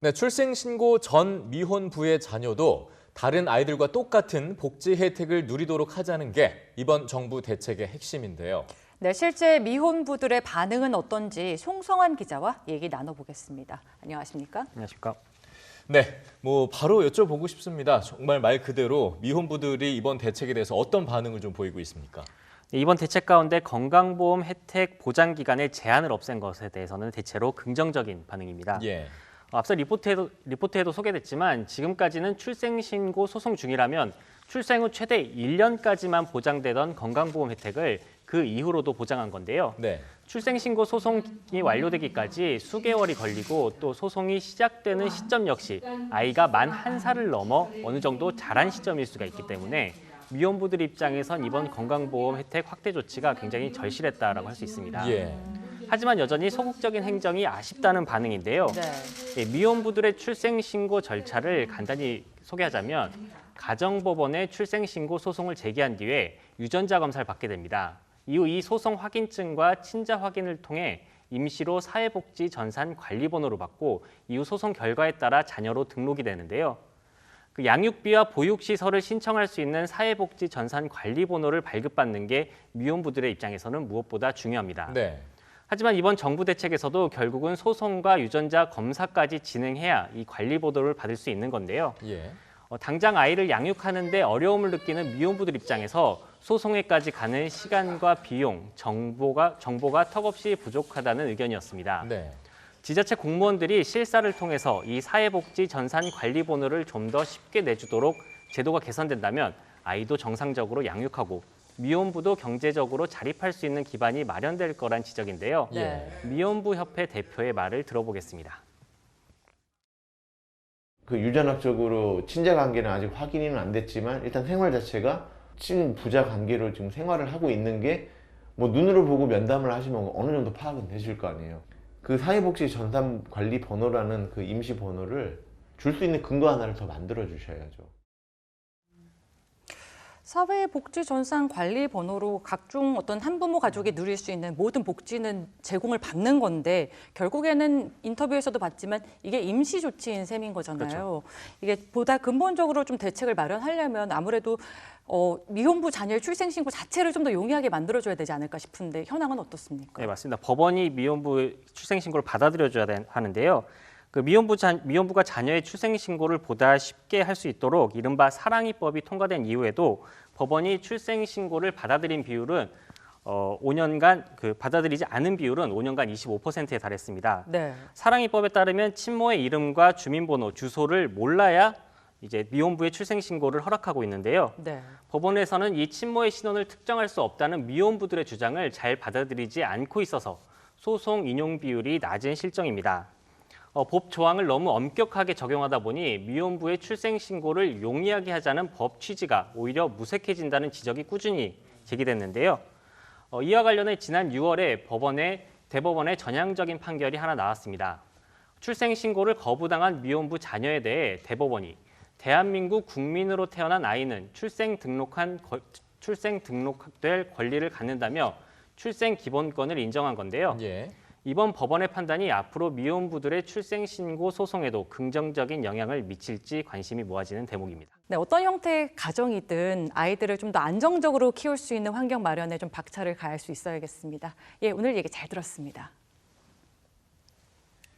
네, 출생 신고 전 미혼 부의 자녀도 다른 아이들과 똑같은 복지 혜택을 누리도록 하자는 게 이번 정부 대책의 핵심인데요. 네, 실제 미혼부들의 반응은 어떤지 송성환 기자와 얘기 나눠보겠습니다. 안녕하십니까? 안녕하십니까. 네, 뭐 바로 여쭤보고 싶습니다. 정말 말 그대로 미혼부들이 이번 대책에 대해서 어떤 반응을 좀 보이고 있습니까? 네, 이번 대책 가운데 건강보험 혜택 보장 기간의 제한을 없앤 것에 대해서는 대체로 긍정적인 반응입니다. 예. 앞서 리포트에도, 리포트에도 소개됐지만 지금까지는 출생신고 소송 중이라면 출생 후 최대 1년까지만 보장되던 건강보험 혜택을 그 이후로도 보장한 건데요. 네. 출생신고 소송이 완료되기까지 수개월이 걸리고 또 소송이 시작되는 시점 역시 아이가 만 한 살을 넘어 어느 정도 자란 시점일 수가 있기 때문에 미혼부들 입장에선 이번 건강보험 혜택 확대 조치가 굉장히 절실했다라고 할 수 있습니다. 예. 하지만 여전히 소극적인 행정이 아쉽다는 반응인데요. 네. 예, 미혼부들의 출생신고 절차를 간단히 소개하자면 가정법원에 출생신고 소송을 제기한 뒤에 유전자 검사를 받게 됩니다. 이후 이 소송 확인증과 친자 확인을 통해 임시로 사회복지 전산 관리번호를 받고 이후 소송 결과에 따라 자녀로 등록이 되는데요. 그 양육비와 보육시설을 신청할 수 있는 사회복지 전산 관리번호를 발급받는 게 미혼부들의 입장에서는 무엇보다 중요합니다. 네. 하지만 이번 정부 대책에서도 결국은 소송과 유전자 검사까지 진행해야 이 관리 보도를 받을 수 있는 건데요. 예. 어, 당장 아이를 양육하는데 어려움을 느끼는 미혼부들 입장에서 소송에까지 가는 시간과 비용, 정보가 정보가 턱없이 부족하다는 의견이었습니다. 네. 지자체 공무원들이 실사를 통해서 이 사회복지 전산 관리 번호를 좀 더 쉽게 내주도록 제도가 개선된다면 아이도 정상적으로 양육하고 미혼부도 경제적으로 자립할 수 있는 기반이 마련될 거란 지적인데요. 예. 미혼부 협회 대표의 말을 들어보겠습니다. 그 유전학적으로 친자 관계는 아직 확인은 안 됐지만 일단 생활 자체가 친부자 관계로 지금 생활을 하고 있는 게 뭐 눈으로 보고 면담을 하시면 어느 정도 파악은 되실 거 아니에요. 그 사회복지 전담 관리 번호라는 그 임시 번호를 줄 수 있는 근거 하나를 더 만들어 주셔야죠. 사회복지전산 관리 번호로 각종 어떤 한부모 가족이 누릴 수 있는 모든 복지는 제공을 받는 건데 결국에는 인터뷰에서도 봤지만 이게 임시 조치인 셈인 거잖아요. 이게 보다 근본적으로 좀 대책을 마련하려면 아무래도 어, 미혼부 자녀의 출생신고 자체를 좀 더 용이하게 만들어줘야 되지 않을까 싶은데 현황은 어떻습니까? 네, 맞습니다. 법원이 미혼부 출생 신고를 받아들여줘야 되- 하는데요. 그 미혼부 자, 미혼부가 자녀의 출생 신고를 보다 쉽게 할 수 있도록 이른바 사랑이법이 통과된 이후에도 법원이 출생 신고를 받아들인 비율은 어, 5년간 그 받아들이지 않은 비율은 5년간 25%에 달했습니다. 네. 사랑이법에 따르면 친모의 이름과 주민번호, 주소를 몰라야 이제 미혼부의 출생 신고를 허락하고 있는데요. 네. 법원에서는 이 친모의 신원을 특정할 수 없다는 미혼부들의 주장을 잘 받아들이지 않고 있어서 소송 인용 비율이 낮은 실정입니다. 어, 법 조항을 너무 엄격하게 적용하다 보니 미혼부의 출생 신고를 용이하게 하자는 법 취지가 오히려 무색해진다는 지적이 꾸준히 제기됐는데요. 어, 이와 관련해 지난 6월에 법원에 대법원의 전향적인 판결이 하나 나왔습니다. 출생 신고를 거부당한 미혼부 자녀에 대해 대법원이 대한민국 국민으로 태어난 아이는 출생 등록한 거- 출생 등록될 권리를 갖는다며 출생 기본권을 인정한 건데요. 예. 이번 법원의 판단이 앞으로 미혼부들의 출생 신고 소송에도 긍정적인 영향을 미칠지 관심이 모아지는 대목입니다. 네, 어떤 형태의 가정이든 아이들을 좀 더 안정적으로 키울 수 있는 환경 마련에 좀 박차를 가할 수 있어야겠습니다. 예, 오늘 얘기 잘 들었습니다.